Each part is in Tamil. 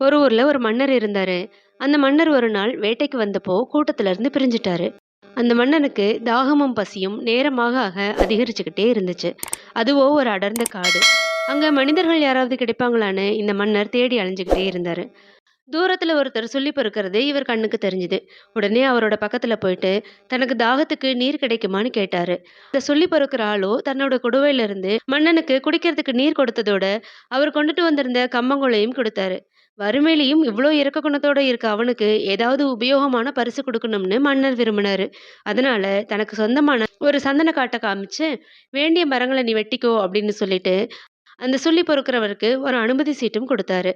ஒரு ஊரில் ஒரு மன்னர் இருந்தார் அந்த மன்னர் ஒரு நாள் வேட்டைக்கு வந்தப்போ கூட்டத்திலேருந்து இருந்து அந்த மன்னனுக்கு தாகமும், பசியும் நேரமாக ஆக அதிகரிச்சுக்கிட்டே இருந்துச்சு. அதுவோ ஒரு அடர்ந்த காடு. அங்கே மனிதர்கள் யாராவது கிடைப்பாங்களான்னு இந்த மன்னர் தேடி அலைஞ்சிக்கிட்டே இருந்தார் தூரத்தில் ஒருத்தர் சொல்லி பொறுக்கிறது இவர் கண்ணுக்கு தெரிஞ்சுது. உடனே அவரோட பக்கத்தில் போயிட்டு தனக்கு தாகத்துக்கு நீர் கிடைக்குமான்னு கேட்டார் இந்த சொல்லி பொறுக்கிற ஆளோ தன்னோட குடுவையிலிருந்து மன்னனுக்கு குடிக்கிறதுக்கு நீர் கொடுத்ததோட அவர் கொண்டுட்டு வந்திருந்த கம்மங்குளையும் கொடுத்தாரு. வறுமையிலையும் இவ்வளோ இரக்க குணத்தோடு இருக்க அவனுக்கு ஏதாவது உபயோகமான பரிசு கொடுக்கணும்னு மன்னர் விரும்பினார் அதனால தனக்கு சொந்தமான ஒரு சந்தன காட்டை காமிச்சு, வேண்டிய மரங்களை நீ வெட்டிக்கோ அப்படின்னு சொல்லிட்டு, அந்த சொல்லி பொறுக்கிறவருக்கு ஒரு அனுமதி சீட்டும் கொடுத்தாரு.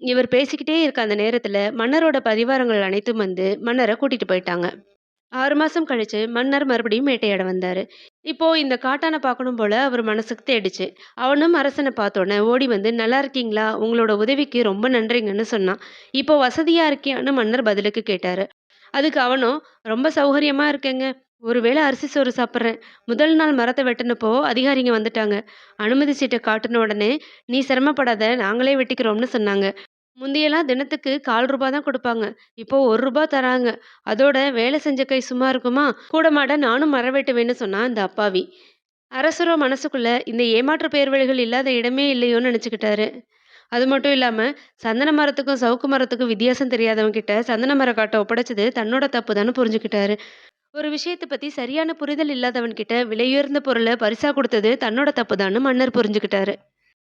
இவர் பேசிக்கிட்டே இருக்க அந்த நேரத்தில் மன்னரோட பரிவாரங்கள் அனைத்தும் வந்து மன்னரை கூட்டிகிட்டு போயிட்டாங்க. ஆறு மாதம் கழித்து மன்னர் மறுபடியும் வேட்டையாட வந்தார் இப்போது இந்த காட்டான பார்க்கணும் போல் அவர் மனசுக்கு தேடிச்சு. அவனும் அரசனை பார்த்தோன்னே ஓடி வந்து நல்லா இருக்கீங்களா? உங்களோட உதவிக்கு ரொம்ப நன்றிங்கன்னு சொன்னான். இப்போ வசதியாக இருக்கியான்னு மன்னர் பதிலுக்கு கேட்டார் அதுக்கு அவனும் ரொம்ப சௌகரியமாக இருக்கேங்க. ஒருவேளை அரிசி சோறு சாப்பிட்றேன் முதல் நாள் மரத்தை வெட்டினப்போ அதிகாரிங்க வந்துட்டாங்க. அனுமதி சீட்டை காட்டின உடனே நீ சிரமப்படாத நாங்களே வெட்டிக்கிறோம்னு சொன்னாங்க. முந்தியெல்லாம் தினத்துக்கு கால் ரூபா தான் கொடுப்பாங்க இப்போ ஒரு ரூபா தராங்க. அதோட வேலை செஞ்ச கை சும்மா இருக்குமா? கூடமாட நானும் மரம் வெட்டுவேன்னு சொன்னான் அந்த அப்பாவி. அரசரோ மனசுக்குள்ள இந்த ஏமாற்று பேர்வழிகள் இல்லாத இடமே இல்லையோன்னு நினச்சிக்கிட்டாரு அது மட்டும் இல்லாமல் சந்தன மரத்துக்கும், சவுக்கு மரத்துக்கும் வித்தியாசம் தெரியாதவன் கிட்ட சந்தன மர காட்டை ஒப்படைச்சது தன்னோட தப்புதான்னு புரிஞ்சுக்கிட்டாரு. ஒரு விஷயத்தை பற்றி சரியான புரிதல் இல்லாதவன்கிட்ட விலையுயர்ந்த பொருளை பரிசாக கொடுத்தது தன்னோட தப்புதான்னு மன்னர் புரிஞ்சுக்கிட்டாரு.